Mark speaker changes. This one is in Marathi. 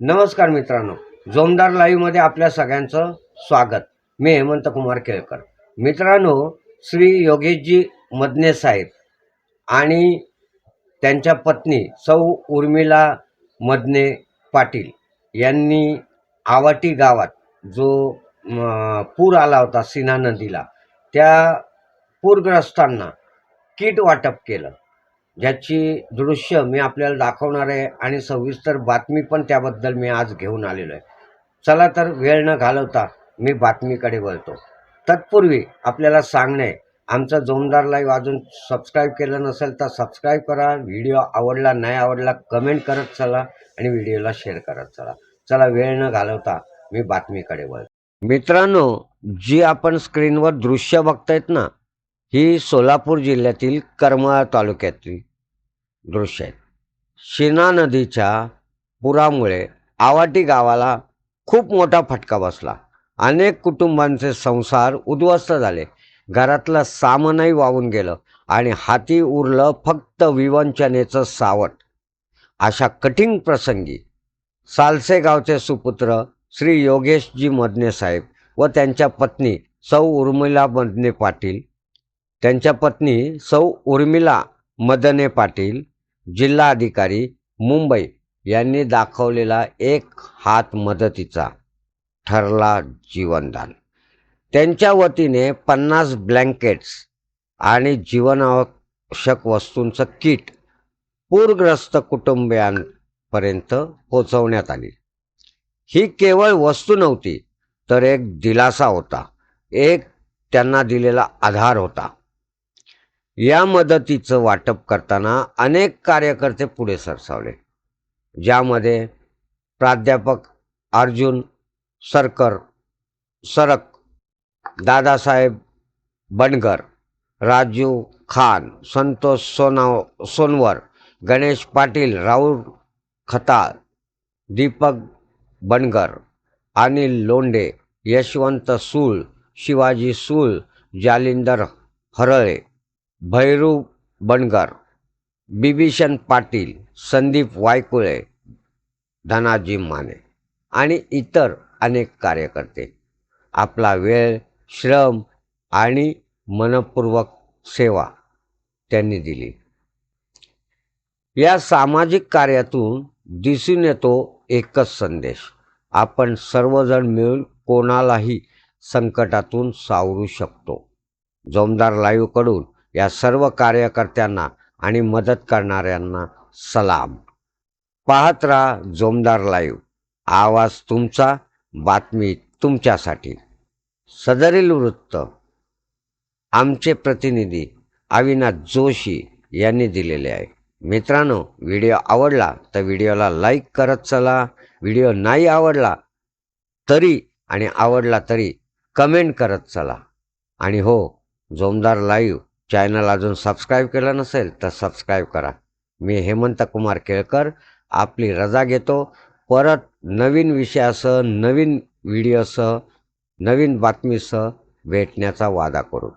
Speaker 1: नमस्कार मित्रांनो जोमदार लाईव्हमध्ये आपल्या सगळ्यांचं स्वागत. मी हेमंत कुमार केळकर. मित्रांनो श्री योगेशजी मदने साहेब आणि त्यांच्या पत्नी सौ उर्मिला मदने पाटील यांनी आवाटी गावात जो पूर आला होता सिन्हा नदीला त्या पूरग्रस्तांना किट वाटप केलं. ज्याची दृश्य मी आपल्याला दाखवणार आहे आणि सविस्तर बातमी पण त्याबद्दल मी आज घेऊन आलेलो आहे. चला तर वेळ न घालवता मी बातमीकडे वळतो. तत्पूर्वी आपल्याला सांगणे आमचं जोमदार लाईव्ह अजून सबस्क्राईब केलं नसेल तर सबस्क्राईब करा. व्हिडिओ आवडला नाही आवडला कमेंट करत चला आणि व्हिडिओला शेअर करत चला. चला वेळ न घालवता मी बातमीकडे वळतो. मित्रांनो जी आपण स्क्रीनवर दृश्य बघतायत ना ही सोलापूर जिल्ह्यातील करमाळा तालुक्यातील दृश्य आहेत शिना नदीच्या पुरामुळे आवाटी गावाला खूप मोठा फटका बसला. अनेक कुटुंबांचे संसार उद्ध्वस्त झाले. घरातलं सामानही वाहून गेलं आणि हाती उरलं फक्त विवंचनेचं सावट. अशा कठीण प्रसंगी सालसेगावचे सुपुत्र श्री योगेशजी मदने साहेब व त्यांच्या पत्नी सौ उर्मिला मदने पाटील त्यांच्या पत्नी सौ उर्मिला मदने पाटील जिल्हाधिकारी मुंबई यांनी दाखवलेला एक हात मदतीचा ठरला जीवनदान. त्यांच्या वतीने पन्नास ब्लँकेट्स आणि जीवनावश्यक वस्तूंचं किट पूरग्रस्त कुटुंबियांपर्यंत पोचवण्यात आली. ही केवळ वस्तू नव्हती तर एक दिलासा होता. एक त्यांना दिलेला आधार होता. या मदतीचं वाटप करताना अनेक कार्यकर्ते पुढे सरसावले ज्यामध्ये प्राध्यापक अर्जुन सरकर सरक दादासाहेब बनगर राजू खान संतोष सोनाव सोनवर गणेश पाटील राहुल खताळ दीपक बनगर अनिल लोंडे यशवंत सूळ शिवाजी सूळ जालिंदर हरळे भैरू बनगर बिभीषण पाटील संदीप वायकुळे धनाजी माने आणि इतर अनेक कार्यकर्ते. आपला वेळ श्रम आणि मनपूर्वक सेवा त्यांनी दिली. या सामाजिक कार्यातून दिसून येतो एकच संदेश. आपण सर्वजण मिळून कोणालाही संकटातून सावरू शकतो. जोमदार लाईव्हकडून या सर्व कार्यकर्त्यांना आणि मदत करणाऱ्यांना सलाम. पाहत राहा जोमदार लाईव्ह. आवाज तुमचा बातमी तुमच्यासाठी. सदरील वृत्त. आमचे प्रतिनिधी अविनाश जोशी यांनी दिलेले आहे. मित्रांनो व्हिडिओ आवडला तर व्हिडिओला लाईक करत चला. व्हिडिओ नाही आवडला तरी आणि आवडला तरी कमेंट करत चला. आणि हो जोमदार लाईव्ह चॅनल अजून सबस्क्राईब केलं नसेल तर सबस्क्राईब करा. मी हेमंत कुमार केळकर आपली रजा घेतो. परत नवीन विषयासह नवीन व्हिडिओसह नवीन बातमीसह भेटण्याचा वादा करू.